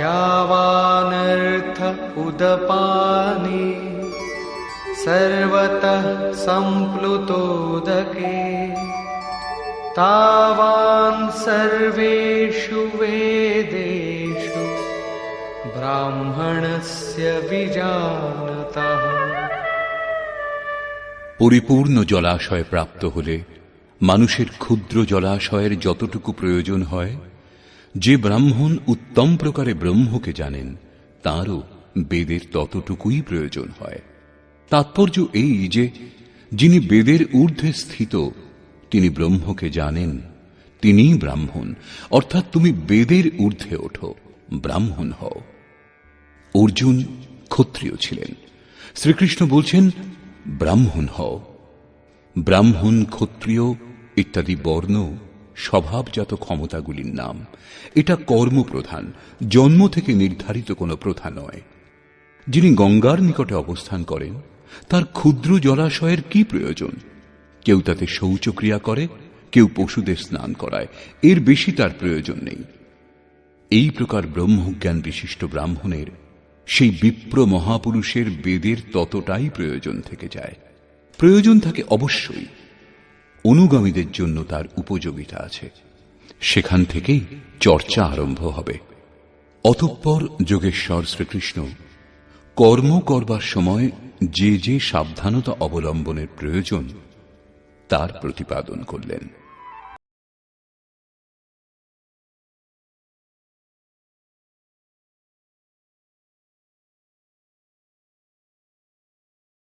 यावानर्थ उदपाने सर्वतः सम्प्लुतोदके तावान् सर्वेषु वेदेषु ब्राह्मणस्य विजानतः পরিপূর্ণ জলাশয় প্রাপ্ত হলে মানুষের ক্ষুদ্র জলাশয়ের যতটুকু প্রয়োজন হয় যে ব্রাহ্মণ উত্তম প্রকারে ব্রহ্মকে জানেন, তারও বেদের ততটুকুই প্রয়োজন হয়। তাৎপর্য এই যে, যিনি বেদের ঊর্ধ্বে স্থিত, তিনি ব্রহ্মকে জানেন, তিনিই ব্রাহ্মণ। অর্থাৎ তুমি বেদের ঊর্ধ্বে ওঠো, ব্রাহ্মণ হও। অর্জুন ক্ষত্রিয় ছিলেন। শ্রীকৃষ্ণ বলছেন, ব্রাহ্মণ হও। ব্রাহ্মণ, ক্ষত্রিয়, ইত্যাদি বর্ণ স্বভাবজাত ক্ষমতাগুলির নাম। এটা কর্মপ্রধান, জন্ম থেকে নির্ধারিত কোনো প্রথা নয়। যিনি গঙ্গার নিকটে অবস্থান করেন, তার ক্ষুদ্র জলাশয়ের কি প্রয়োজন? কেউ তাতে শৌচক্রিয়া করে, কেউ পশুদের স্নান করায়, এর বেশি তার প্রয়োজন নেই। এই প্রকার ব্রহ্মজ্ঞান বিশিষ্ট ব্রাহ্মণের, সেই বিপ্র মহাপুরুষের বেদের ততটাই প্রয়োজন থেকে যায়। প্রয়োজন থাকে অবশ্যই অনুগামীদের জন্য তার উপযোগিতা আছে। সেখান থেকেই চর্চা আরম্ভ হবে। অতঃপর যোগেশ্বর শ্রীকৃষ্ণ, কর্ম করবার সময় যে যে সাবধানতা অবলম্বনের প্রয়োজন, তার প্রতিপাদন করলেন।